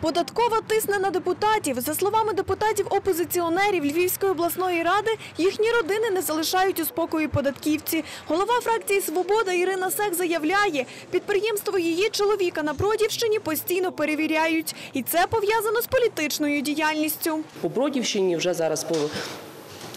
Податкова тисне на депутатів. За словами депутатів-опозиціонерів Львівської обласної ради, їхні родини не залишають у спокої податківці. Голова фракції «Свобода» Ірина Сек заявляє, підприємство її чоловіка на Бродівщині постійно перевіряють. І це пов'язано з політичною діяльністю. По Бродівщині вже зараз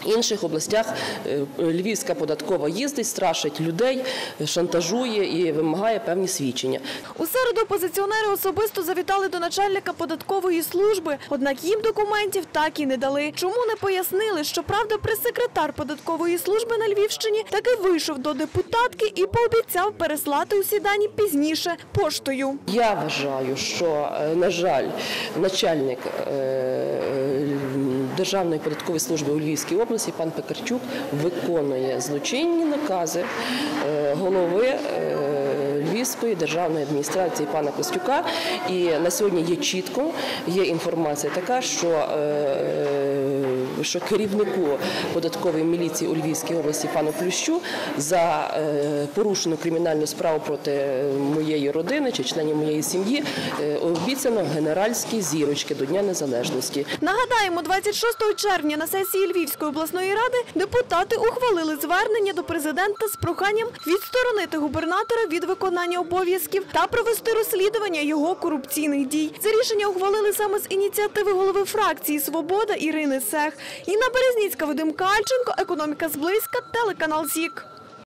інших областях е, Львівська податкова їздить, страшить людей, шантажує і вимагає певні свідчення. У середу опозиціонери особисто завітали до начальника податкової служби, однак їм документів так і не дали. Чому не пояснили, що правда прес-секретар податкової служби на Львівщині таки вийшов до депутатки і пообіцяв переслати усі дані пізніше поштою. Я вважаю, що, е, на жаль, начальник е, Державної податкової служби у Львівській області пан Пекарчук виконує злочинні накази е, голови Львівської державної адміністрації пана Костюка. І на сьогодні є чітко, є інформація така, що, е, що керівнику податкової міліції у Львівській області пану Плющу за е, порушену кримінальну справу проти моєї родини чи членів моєї сім'ї е, обіцяно генеральські зірочки до Дня Незалежності. Нагадаємо, 26 червня на сесії Львівської обласної ради депутати ухвалили звернення до президента з проханням відсторонити губернатора від виконання обов'язків та провести розслідування його корупційних дій. Це рішення ухвалили саме з ініціативи голови фракції Свобода Ірини Сех. Інна Березніцька, Вадим Кальченко, економіка зблизька, телеканал ЗІК.